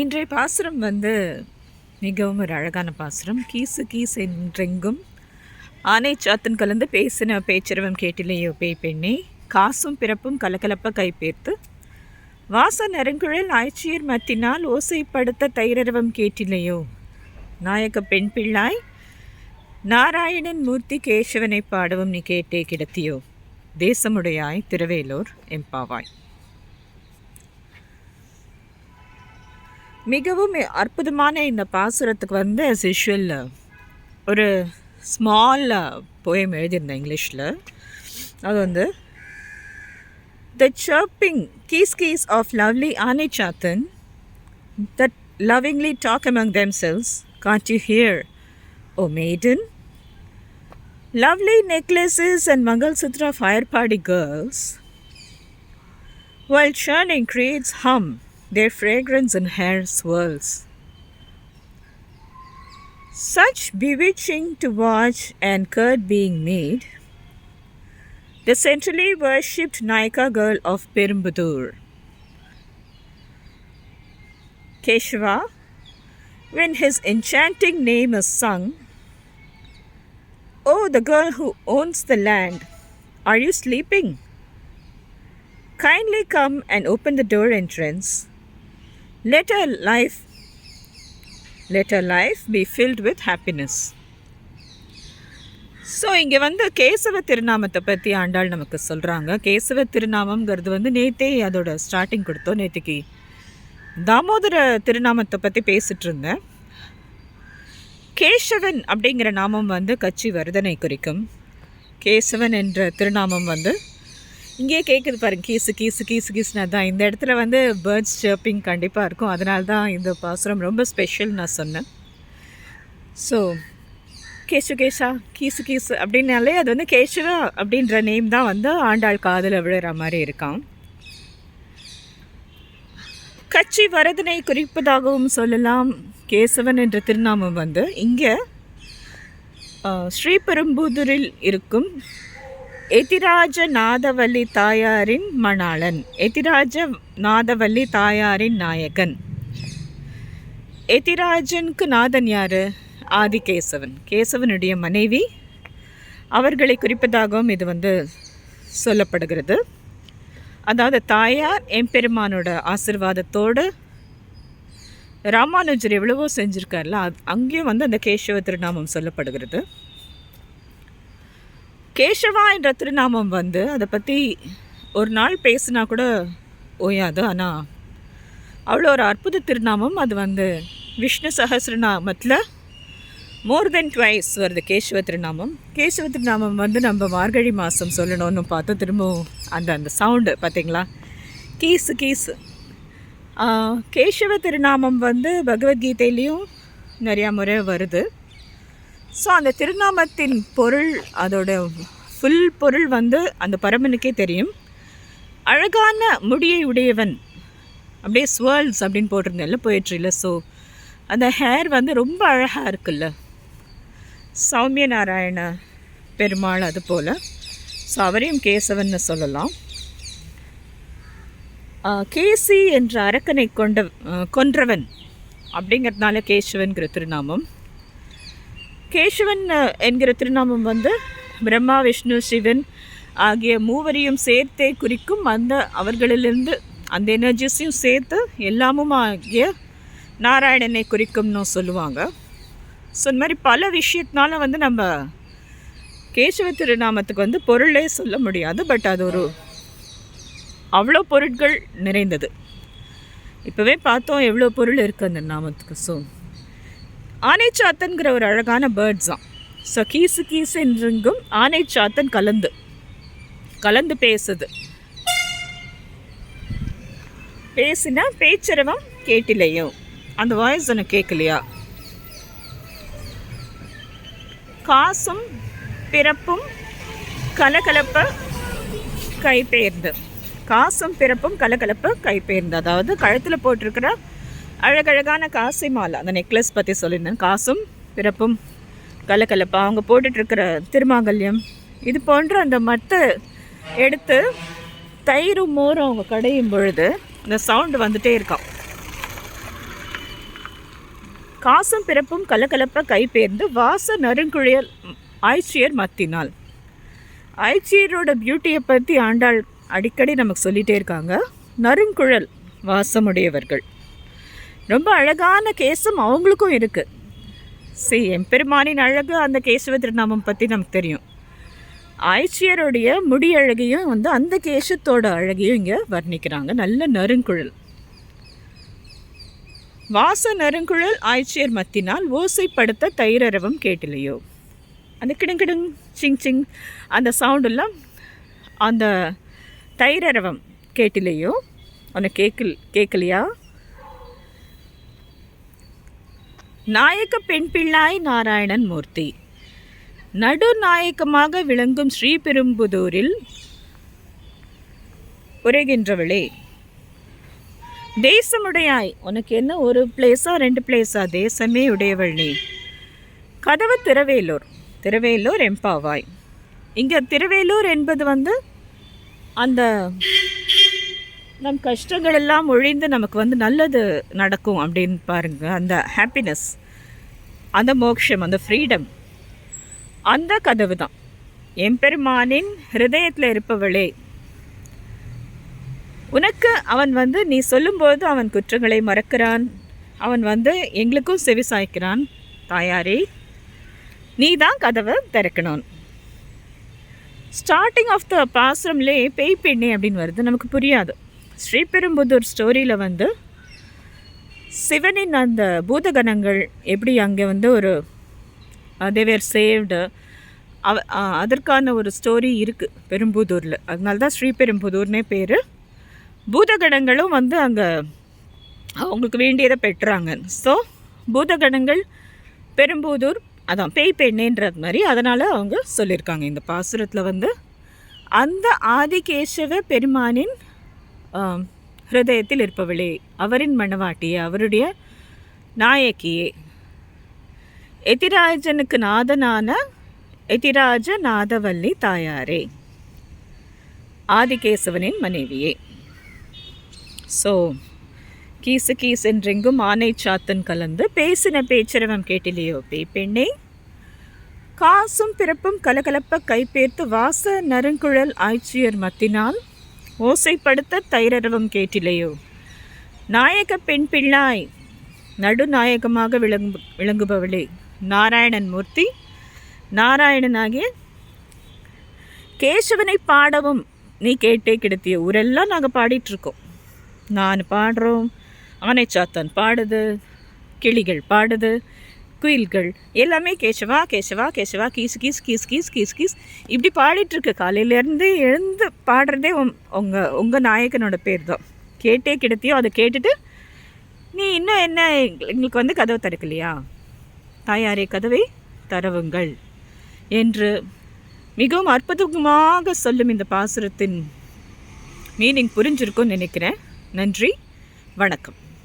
இன்றைய பாசுரம் வந்து மிகவும் ஒரு அழகான பாசுரம். கீசு கீஸ் என்றெங்கும் ஆனை சாத்தன் கலந்து பேசின பேச்சிரவம் கேட்டிலேயோ பேய் பெண்ணே காசும் பிறப்பும் கலகலப்ப கைப்பேர்த்து. வாச நெருங்குழல் ஆய்ச்சியர் மத்தினால் ஓசைப்படுத்த தைரரவம் கேட்டிலையோ நாயக பெண் பிள்ளாய் நாராயணன் மூர்த்தி கேசவனை பாடவும் நீ கேட்டே கிடத்தியோ தேசமுடையாய் திருவேலூர் எம்பாவாய் மிகவும் அற்புதமான இந்த பாசுரத்துக்கு வந்து அஸ் யூஷுவல் ஒரு ஸ்மால் போயம் எழுதியிருந்தேன் இங்கிலீஷில் அது வந்து த சர்ப்பிங் கீஸ் keys of lovely Aani Sathan that lovingly talk among them sells god you hear O maiden lovely necklaces and mangalsutra fair body girls while churning creates hum their fragrance in hair swirls. Such bewitching to watch and curd being made, the centrally worshipped Naika girl of Perumbudur. Keshava, when his enchanting name is sung, Oh, the girl who owns the land, are you sleeping? Kindly come and open the door entrance. Let her life let her life be filled with happiness. So இங்கே வந்து கேசவ திருநாமத்தை பற்றி ஆண்டாள் நமக்கு சொல்கிறாங்க கேசவ திருநாமங்கிறது வந்து நேத்தே அதோட starting கொடுத்தோம். நேற்றுக்கு தாமோதர திருநாமத்தை பற்றி பேசிகிட்டு இருந்தேன். கேசவன் அப்படிங்கிற நாமம் வந்து கட்சி வருதனை குறிக்கும். கேசவன் என்ற திருநாமம் வந்து இங்கேயே கேட்குது பாருங்க கீசு கீசு கீசு கீசுனா தான் இந்த இடத்துல வந்து பேர்ட்ஸ் சர்ப்பிங் கண்டிப்பாக இருக்கும். அதனால தான் இந்த பாசுரம் ரொம்ப ஸ்பெஷல் நான் சொன்னேன். ஸோ கேசு கேஷா கீசு கீசு அப்படின்னாலே அது வந்து கேசவா அப்படின்ற நேம் தான் வந்து ஆண்டாள் காதில் விழுற மாதிரி இருக்கான் கட்சி வரதனை குறிப்பதாகவும் சொல்லலாம். கேசவன் என்ற திருநாமம் வந்து இங்கே ஸ்ரீபெரும்புதூரில் இருக்கும் எதிராஜ நாதவல்லி தாயாரின் மணாளன். எதிராஜ நாதவல்லி தாயாரின் நாயகன். எதிராஜனுக்கு நாதன் யார்? ஆதிகேசவன். கேசவனுடைய மனைவி. அவர்களை குறிப்பதாகவும் இது வந்து சொல்லப்படுகிறது. அதாவது தாயார் எம்பெருமானோட ஆசிர்வாதத்தோடு ராமானுஜர் எவ்வளவோ செஞ்சுருக்கார்ல அங்கேயும் வந்து அந்த கேசவ திருநாமம் சொல்லப்படுகிறது. கேஷவா என்ற திருநாமம் வந்து அதை பற்றி ஒரு நாள் பேசினா கூட ஓயாது. ஆனால் அவ்வளோ ஒரு அற்புத திருநாமம். அது வந்து விஷ்ணு சஹசிரநாமத்தில் மோர் தென் ட்வைஸ் வருது கேசவ திருநாமம். கேசவ திருநாமம் வந்து நம்ம மார்கழி மாதம் சொல்லணும்னு பார்த்தோம் திரும்பவும் அந்த அந்த சவுண்டு பார்த்தீங்களா? கீஸு கீஸு கேசவ திருநாமம் வந்து பகவத்கீதையிலையும் நிறையா முறை வருது. ஸோ அந்த திருநாமத்தின் பொருள் அதோட ஃபுல் பொருள் வந்து அந்த பரமனுக்கே தெரியும். அழகான முடியை உடையவன் அப்படியே ஸ்வேர்ல்ஸ் அப்படின்னு போட்டிருந்தேன்ல போயிட்ரியில் ஸோ அந்த ஹேர் வந்து ரொம்ப அழகாக இருக்குல்ல. சௌமிய நாராயண பெருமாள் அது போல். ஸோ அவரையும் கேசவன்னு சொல்லலாம். கேசி என்ற அரக்கனை கொண்ட கொன்றவன் அப்படிங்கிறதுனால கேசவன்கிற திருநாமம். கேசவன் என்கிற திருநாமம் வந்து பிரம்மா விஷ்ணு சிவன் ஆகிய மூவரையும் சேர்த்தே குறிக்கும் அந்த அவர்களிலிருந்து அந்த எனர்ஜிஸையும் சேர்த்து எல்லாமும் ஆகிய நாராயணனை குறிக்கும்னு சொல்லுவாங்க. ஸோ இந்த மாதிரி பல விஷயத்தினால வந்து நம்ம கேசவ திருநாமத்துக்கு வந்து பொருளே சொல்ல முடியாது. பட் அது ஒரு அவ்வளோ பொருட்கள் நிறைந்தது. இப்போவே பார்த்தோம் எவ்வளோ பொருள் இருக்குது அந்த நாமத்துக்கு. ஸோ ஆனைச்சாத்தன்கிற ஒரு அழகான பேர்ட்ஸ் தான் ஸோ கீசு கீசு என்றெங்கும் ஆனைச்சாத்தன் கலந்து கலந்து பேசுது. பேசினா பேச்சரவம் கேட்டிலையோ. அந்த வாய்ஸ் எனக்கு கேட்கலையா காசும் பிறப்பும் கலகலப்ப கைபெயர்ந்து காசும் பிறப்பும் கலகலப்பு கைபெயர்ந்து அதாவது கழுத்தில் போட்டிருக்கிற அழகழகான காசி மாலை அந்த நெக்லஸ் பற்றி சொல்லியிருந்தேன். காசும் பிறப்பும் கலக்கலப்பாக அவங்க போட்டுட்ருக்கிற திருமாங்கல்யம். இது போன்ற அந்த மத்தை எடுத்து தயிரும் மோரும் அவங்க கடையும் பொழுது அந்த சவுண்டு வந்துட்டே இருக்கான் காசும் பிறப்பும் கலகலப்ப கைப்பேர்ந்து வாச நறுங்குழியல் ஆய்ச்சியர் மத்தினால். ஆய்ச்சியரோட பியூட்டியை பற்றி ஆண்டாள் அடிக்கடி நமக்கு சொல்லிகிட்டே இருக்காங்க. நறுங்குழல் வாசமுடையவர்கள். ரொம்ப அழகான கேசம் அவங்களுக்கும் இருக்குது சரி எம்பெருமானின் அழகு அந்த கேசவ திருநாமம் பற்றி நமக்கு தெரியும். ஆய்ச்சியருடைய முடி அழகையும் வந்து அந்த கேசத்தோட அழகையும் இங்கே வர்ணிக்கிறாங்க. நல்ல நறுங்குழல். வாச நறுங்குழல் ஆய்ச்சியர் மத்தினால் ஓசைப்படுத்த தைரரவம் கேட்டிலையோ? அந்த கிடுங்கிடுங் சிங் சிங் அந்த சவுண்டெல்லாம் அந்த தைரரவம் கேட்டிலையோ? உனக்கு கேட்கல் கேட்கலையா நாயக்க பெண் பிள்ளாய் நாராயணன் மூர்த்தி. நடுநாயக்கமாக விளங்கும் ஸ்ரீபெரும்புதூரில் உரைகின்றவளே. தேசமுடையாய். உனக்கு என்ன ஒரு பிளேஸா ரெண்டு பிளேஸா தேசமே உடையவள் நீ. கதவு திருவேலூர். திருவேலூர் எம்பாவாய் இங்கே திருவேலூர் என்பது வந்து அந்த நம் கஷ்டங்கள் எல்லாம் ஒழிந்து நமக்கு வந்து நல்லது நடக்கும் அப்படின்னு பாருங்க. அந்த ஹாப்பினஸ் அந்த மோக்ஷம் அந்த ஃப்ரீடம் அந்த கதவு தான். எம்பெருமானின் ஹிருதயத்தில் இருப்பவளே உனக்கு அவன் வந்து நீ சொல்லும்போது அவன் குற்றங்களை மறக்கிறான். அவன் வந்து எங்களுக்கும் செவி சாய்க்கிறான். தாயாரே நீ தான் கதவை திறக்கணும். ஸ்டார்டிங் ஆஃப் த பாஸ்ரம்லே பேய் பெண்ணே அப்படின்னு வருது. நமக்கு புரியாது. ஸ்ரீபெரும்புதூர் ஸ்டோரியில் வந்து சிவனின் அந்த பூதகணங்கள் எப்படி அங்கே வந்து ஒரு uh, தேவேர் சேவ்டு அவ uh, அதற்கான ஒரு ஸ்டோரி இருக்குது பெரும்புதூரில். அதனால தான் ஸ்ரீபெரும்புதூர்னே பேர். பூதகணங்களும் வந்து அங்கே அவங்களுக்கு வேண்டியதை பெற்றாங்க. ஸோ பூதகணங்கள் பெரும்புதூர் அதான் பேய் பெண்ணேன்றது மாதிரி அதனால் அவங்க சொல்லியிருக்காங்க. இந்த பாசுரத்தில் வந்து அந்த ஆதிகேசவ பெருமானின் ஹிருதயத்தில் இருப்பவளே அவரின் மணவாட்டியே அவருடைய நாயக்கியே எதிராஜனுக்கு நாதனான எதிராஜ நாதவல்லி தாயாரே. ஆதிகேசவனின் மனைவியே. ஸோ கீசு கீஸ் என்றெங்கும் ஆனை சாத்தன் கலந்து பேசின பேச்சரவம் கேட்டிலேயோ பே பெண்ணே. காசும் பிறப்பும் கலகலப்ப கைப்பேர்த்து வாச நறுங்குழல் ஆய்ச்சியர் மத்தினால் ஓசைப்படுத்த தைரரவம் கேட்டிலையோ நாயக பெண் பிள்ளாய் நடுநாயகமாக விளங்கு விளங்குபவளே. நாராயணன் மூர்த்தி நாராயணனாகிய கேசவனை பாடவும் நீ கேட்டே கிடத்திய ஊரெல்லாம் நாங்கள் பாடிட்டுருக்கோம். நான் பாடுறோம் ஆனைச்சாத்தான் பாடுது கிளிகள் பாடுது குயில்கள். எல்லாமே கேசவா கேசவா கேசவா கீஸ் கீஸ் கீஸ் கீஸ் கீஸ் கீஸ் இப்படி பாடிட்டுருக்கு. காலையிலேருந்து எழுந்து பாடுறதே உங்கள் உங்கள் நாயகனோட பேர் தான் கேட்டே கிடத்தியோ அதை கேட்டுட்டு நீ இன்னும் என்ன எங்களுக்கு வந்து கதவை திறக்கலையா? தாயாரே கதவை தரவுங்கள் என்று மிகவும் அற்புதமாக சொல்லும் இந்த பாசுரத்தின் மீனிங் புரிஞ்சிருக்கும்னு நினைக்கிறேன். நன்றி வணக்கம்.